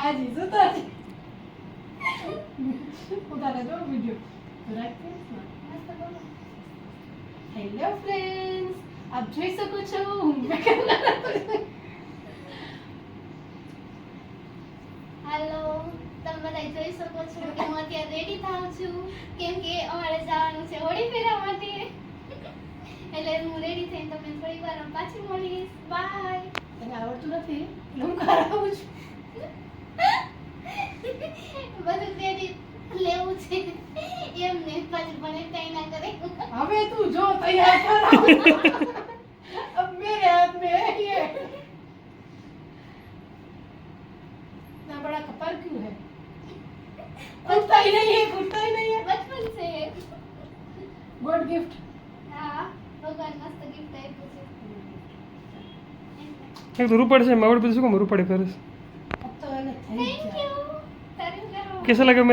હાજી શું તો ઉતારે જો વીડિયો હેલો ફ્રેન્ડ્સ આપ જોઈ શકો છો હું હાલો તમે બધા જોઈ શકો છો કે હું અત્યારે રેડી થાઉં છું. કેમ કે અમારે જવાનું છે હોળી ફેરા માટે. એટલે હું રેડી થઈને તમને થોડી વાર પાછી મળીશ. બાય તને આવડતું નથી? હું કરાવું છું. છે એમ ને પાછું મને કઈ ના કરે હવે તું જો તૈયાર કરાવ अब मेरे हाथ में है ये इतना बड़ा कपर क्यों है कुर्ता ही नहीं है कुर्ता ही नहीं है બચપન છે गॉड गिफ्ट હા ભગવાન મસ્ત ગિફ્ટ આપ્યું છે એક તો રૂપાડ છે માવડ બધું શું કામ રૂપાડે કરે છે अब तो मैंने थैंक થેન્ક यू યુ તારીફ કરો कैसा लगा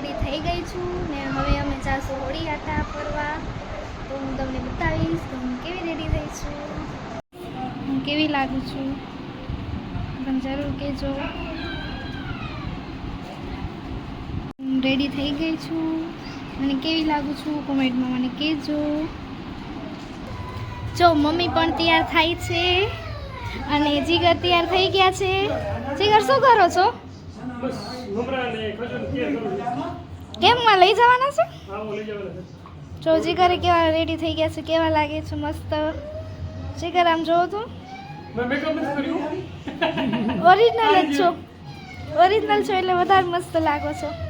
રેડી થઈ ગઈ છું ને હવે અમે જાશું હોળી આટા ફરવા. તો હું તમને બતાવીશ કે હું કેવી રેડી થઈ છું. હું કેવી લાગું છું? તમે જરૂર કહેજો. હું રેડી થઈ ગઈ છું. મને કેવી લાગું છું? કોમેન્ટમાં મને કહેજો. જો, મમ્મી પણ તૈયાર થાય છે. અને જીગર તૈયાર થઈ ગયા છે. જીગર, શું કરો છો? બસ મમરા ને ખજૂર કરું લઈ જવાના છે? લઈ જવાના છે. જો જીગર કેવા રેડી થઈ ગયા છે કેવા લાગે છે મસ્ત. જીગર આમ જોવો તો. મેં મેકઅપ નથી કર્યું. ઓરિજિનલ જ છો. ઓરિજિનલ છો એટલે વધારે મસ્ત લાગો છો.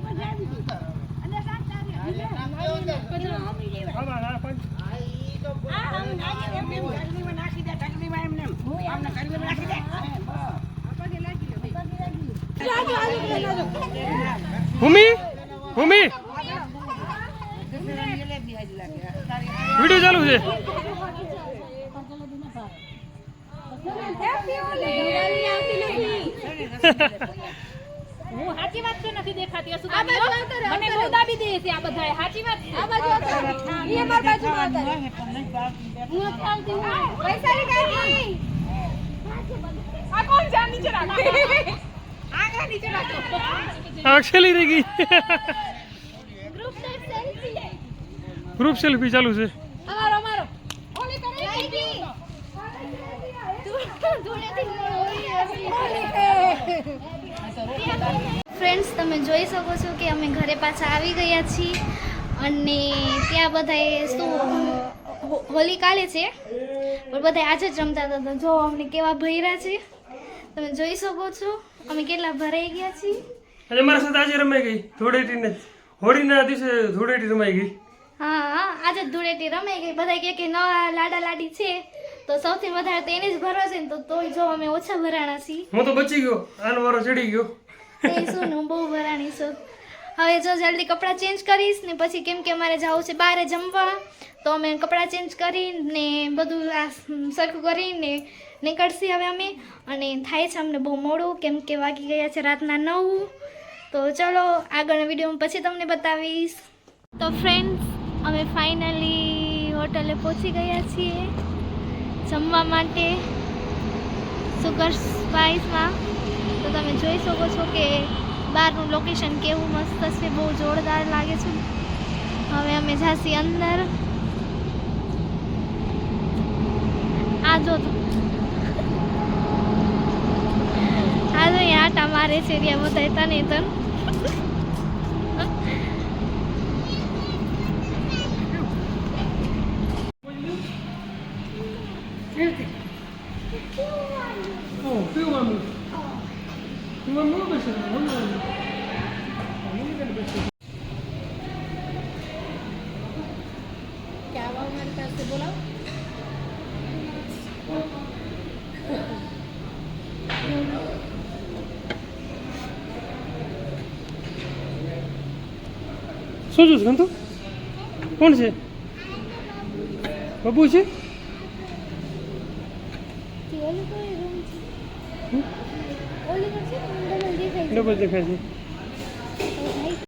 ભૂમિ? ભૂમિ? વીડિયો ચાલુ છે. હું સાચી વાત નથી દેખાતી મને બહુ દાબી દે છે આ બધાએ સાચી વાત છે. આ કોણ જા નીચે રાખ. આગળ નીચે રાખો. અક્ષલી રહી ગઈ. ગ્રુપ સેલ્ફી ગ્રુપ સેલ્ફી ચાલુ છે. અમારો અમારો. હોળી કરે ફ્રેન્ડ્સ તમે જોઈ શકો છો કે અમે ઘરે પાછા આવી ગયા છીએ અને ત્યાં બધાએ શું હોલી કાલે છે પણ બધા આજે જ રમતા હતા. જો અમને કેવા ભર્યા છે તમે જોઈ શકો છો અમે કેટલા ભરાઈ ગયા છીએ. આજે મારા સાથે આજે રમાઈ ગઈ ધૂળેટીને હોળીના દિવસે ધૂળેટી રમાઈ ગઈ. હા હા આજે ધૂળેટી રમાઈ ગઈ. બધા કહે કે નવા લાડા લાડી છે. તો સૌથી વધારે તો એને જ ભરવા છે ને તો તોય જો અમે ઓછા ભરાણા છીએ. હું તો બચી ગયો. આનો વારો ચડી ગયો. એ શું હું બહુ ભરાણી છું. હવે જો જલ્દી કપડાં ચેન્જ કરીશ ને પછી કેમ કે અમારે જવું છે બહાર જમવા તો અમે કપડાં ચેન્જ કરીને બધું આ સરખું કરીને નીકળશી હવે અમે. અને થાય છે અમને બહુ મોડું કેમ કે વાગી ગયા છે રાતના નવ. તો ચલો આગળના વિડીયોમાં પછી તમને બતાવીશ. તો ફ્રેન્ડ્સ અમે ફાઇનલી હોટલે પહોંચી ગયા છીએ. જમવા માટે સુગર સ્પાઇસમાં તો તમે જોઈ શકો છો કે બહારનું લોકેશન કેવું મસ્ત છે, બહુ જોરદાર લાગે છે. હવે અમે જાસી અંદર. આ જો આ જો આટા મારે છે, ત્યાં બધા તને તન. શું જોશ ગંતુ કોણ છે? બબુ છે? ਡਬਲ ਦਿਖਾ ਜੀ